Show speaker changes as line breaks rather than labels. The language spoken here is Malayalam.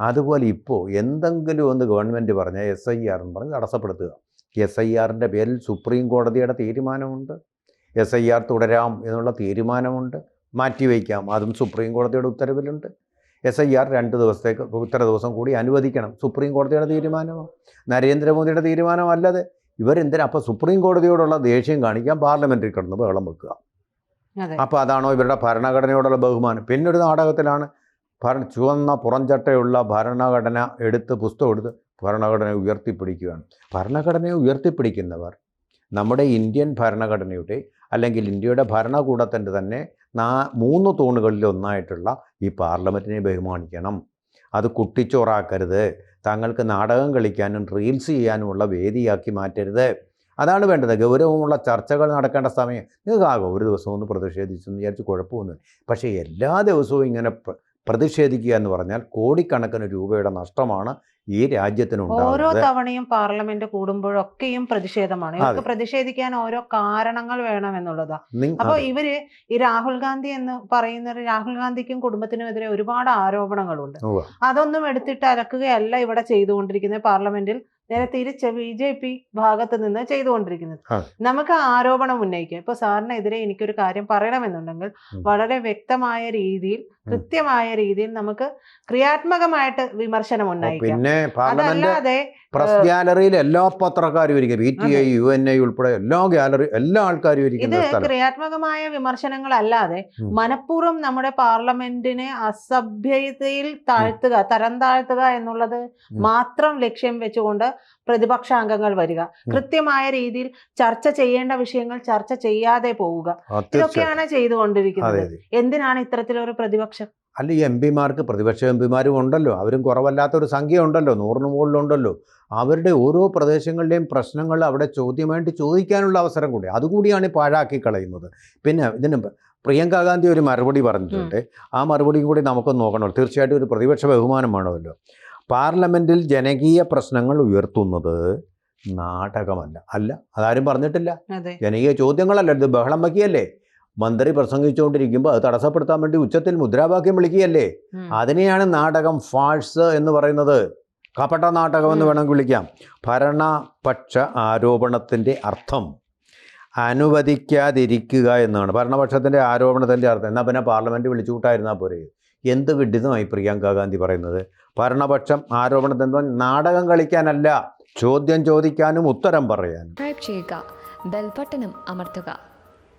അതുപോലെ ഇപ്പോൾ എന്തെങ്കിലും ഒന്ന് ഗവൺമെന്റ് പറഞ്ഞാൽ എസ് ഐ ആർ എന്ന് പറഞ്ഞ് തടസ്സപ്പെടുത്തുക. എസ് ഐ ആറിന്റെ പേരിൽ സുപ്രീം കോടതിയുടെ തീരുമാനമുണ്ട്. എസ് ഐ ആർ തുടരാം എന്നുള്ള തീരുമാനമുണ്ട്. മാറ്റിവെക്കാം അതും സുപ്രീം കോടതിയുടെ ഉത്തരവിലുണ്ട്. എസ് ഐ ആർ രണ്ട് ദിവസത്തേക്ക് ഇത്ര ദിവസം കൂടി അനുവദിക്കണം. സുപ്രീം കോടതിയുടെ തീരുമാനമാണ് നരേന്ദ്രമോദിയുടെ തീരുമാനമല്ലത് ഇവരെന്തിനാ? അപ്പോൾ സുപ്രീം കോടതിയോടുള്ള ദേഷ്യം കാണിക്കാൻ പാർലമെന്റിൽ കിടന്ന് ബഹളം വെക്കുക. അപ്പോൾ അതാണോ ഇവരുടെ ഭരണഘടനയോടുള്ള ബഹുമാനം? പിന്നെ ഒരു നാടകത്തിലാണ് ഭരണ ചുവന്ന പുറംചട്ടയുള്ള ഭരണഘടന എടുത്ത് പുസ്തകം എടുത്ത് ഭരണഘടനയെ ഉയർത്തിപ്പിടിക്കുകയാണ്. ഭരണഘടനയെ ഉയർത്തിപ്പിടിക്കുന്നവർ നമ്മുടെ ഇന്ത്യൻ ഭരണഘടനയുടെ അല്ലെങ്കിൽ ഇന്ത്യയുടെ ഭരണകൂടത്തിന്റെ തന്നെ നാ മൂന്ന് തൂണുകളിൽ ഒന്നായിട്ടുള്ള ഈ പാർലമെന്റിനെ ബഹുമാനിക്കണം. അത് കുട്ടിച്ചോറാക്കരുത്. താങ്കൾക്ക് നാടകം കളിക്കാനും റീൽസ് ചെയ്യാനുമുള്ള വേദിയാക്കി മാറ്റരുത്. അതാണ് വേണ്ടത്. ഗൗരവമുള്ള ചർച്ചകൾ നടക്കേണ്ട സമയം. നിങ്ങൾക്കാകും ഒരു ദിവസം ഒന്ന് പ്രതിഷേധിച്ചെന്ന് വിചാരിച്ച് കുഴപ്പമൊന്നുമില്ല. പക്ഷേ എല്ലാ ദിവസവും ഇങ്ങനെ പ്രതിഷേധിക്കുക എന്ന് പറഞ്ഞാൽ കോടിക്കണക്കിന് രൂപയുടെ നഷ്ടമാണ് ഈ
രാജ്യത്തിന്
ഓരോ
തവണയും പാർലമെന്റ് കൂടുമ്പോഴൊക്കെയും പ്രതിഷേധമാണ്. ഇവർക്ക് പ്രതിഷേധിക്കാൻ ഓരോ കാരണങ്ങൾ വേണമെന്നുള്ളതാ
നിങ്ങ-
അപ്പൊ ഇവർ ഈ രാഹുൽ ഗാന്ധി എന്ന് പറയുന്ന രാഹുൽ ഗാന്ധിക്കും കുടുംബത്തിനുമെതിരെ ഒരുപാട് ആരോപണങ്ങളുണ്ട്. അതൊന്നും എടുത്തിട്ട് അലക്കുകയല്ല ഇവിടെ ചെയ്തുകൊണ്ടിരിക്കുന്നത് പാർലമെന്റിൽ. നേരെ തിരിച്ച് ബി ജെ പി ഭാഗത്ത് നിന്ന് ചെയ്തുകൊണ്ടിരിക്കുന്നത്.
ആ.
നമുക്ക് ആരോപണം ഉന്നയിക്കാം. ഇപ്പൊ സാറിനെതിരെ എനിക്കൊരു കാര്യം പറയണമെന്നുണ്ടെങ്കിൽ വളരെ വ്യക്തമായ രീതിയിൽ കൃത്യമായ രീതിയിൽ നമുക്ക് ക്രിയാത്മകമായിട്ട് വിമർശനം ഉന്നയിക്കാം.
പാർലമെന്റ്
അതല്ലാതെ
പ്രസ് ഗാലറിയിൽ എല്ലാ പത്രക്കാരും ഇരിക്കും. P T I U N I ഉൾപ്പെടെ എല്ലാ ഗാലറി എല്ലാ ആൾക്കാരും
ഇരിക്കും
ഇരിക്കുന്ന സ്ഥലം.
ക്രിയാത്മകമായ വിമർശനങ്ങളല്ലാതെ. മനഃപൂർവം നമ്മുടെ പാർലമെന്റിനെ അസഭ്യതയിൽ താഴ്ത്തുക തരം താഴ്ത്തുക എന്നുള്ളത് മാത്രം ലക്ഷ്യം വെച്ചുകൊണ്ട് പ്രതിപക്ഷ അംഗങ്ങൾ വരിക. കൃത്യമായ രീതിയിൽ ചർച്ച ചെയ്യേണ്ട വിഷയങ്ങൾ ചർച്ച ചെയ്യാതെ പോവുക. ഇതൊക്കെയാണ് ചെയ്തുകൊണ്ടിരിക്കുന്നത്. എന്തിനാണ് ഇത്തരത്തിലൊരു പ്രതിപക്ഷം?
അല്ല ഈ എം പിമാർക്ക് പ്രതിപക്ഷ എം പിമാരും ഉണ്ടല്ലോ. അവരും കുറവല്ലാത്തൊരു സംഖ്യ ഉണ്ടല്ലോ നൂറിന് മുകളിലുണ്ടല്ലോ. അവരുടെ ഓരോ പ്രദേശങ്ങളുടെയും പ്രശ്നങ്ങൾ അവിടെ ചോദ്യമായിട്ട് ചോദിക്കാനുള്ള അവസരം കൂടി. അതുകൂടിയാണ് ഈ പാഴാക്കി കളയുന്നത്. പിന്നെ ഇതിന് പ്രിയങ്ക ഗാന്ധി ഒരു മറുപടി പറഞ്ഞിട്ടുണ്ട്. ആ മറുപടിയും കൂടി നമുക്ക് നോക്കണമല്ലോ തീർച്ചയായിട്ടും ഒരു പ്രതിപക്ഷ ബഹുമാനം വേണമല്ലോ. പാർലമെന്റിൽ ജനകീയ പ്രശ്നങ്ങൾ ഉയർത്തുന്നത് നാടകമല്ല. അല്ല അതാരും പറഞ്ഞിട്ടില്ല. ജനകീയ ചോദ്യങ്ങളല്ല. ഇത് ബഹളം വയ്ക്കുകയല്ലേ? മന്ത്രി പ്രസംഗിച്ചുകൊണ്ടിരിക്കുമ്പോൾ അത് തടസ്സപ്പെടുത്താൻ വേണ്ടി ഉച്ചത്തിൽ മുദ്രാവാക്യം വിളിക്കുകയല്ലേ? അതിനെയാണ് നാടകം ഫാഴ്സ് എന്ന് പറയുന്നത്. കപട നാടകം എന്ന്. വേണമെങ്കിൽ വിളിക്കാം. ഭരണപക്ഷ ആരോപണത്തിന്റെ അർത്ഥം അനുവദിക്കാതിരിക്കുക എന്നാണ്. ഭരണപക്ഷത്തിന്റെ ആരോപണത്തിന്റെ അർത്ഥം. എന്നാൽ പിന്നെ പാർലമെന്റ് വിളിച്ചു കൂട്ടായിരുന്നാൽ പോരെ? എന്ത് വിഡിതമായി പ്രിയങ്ക ഗാന്ധി പറയുന്നത്? ഭരണപക്ഷം ആരോപണത്തിന് നാടകം കളിക്കാനല്ല ചോദ്യം ചോദിക്കാനും ഉത്തരം പറയാനും.
ചെയ്യുക. ബെൽബട്ടനും അമർത്തുക.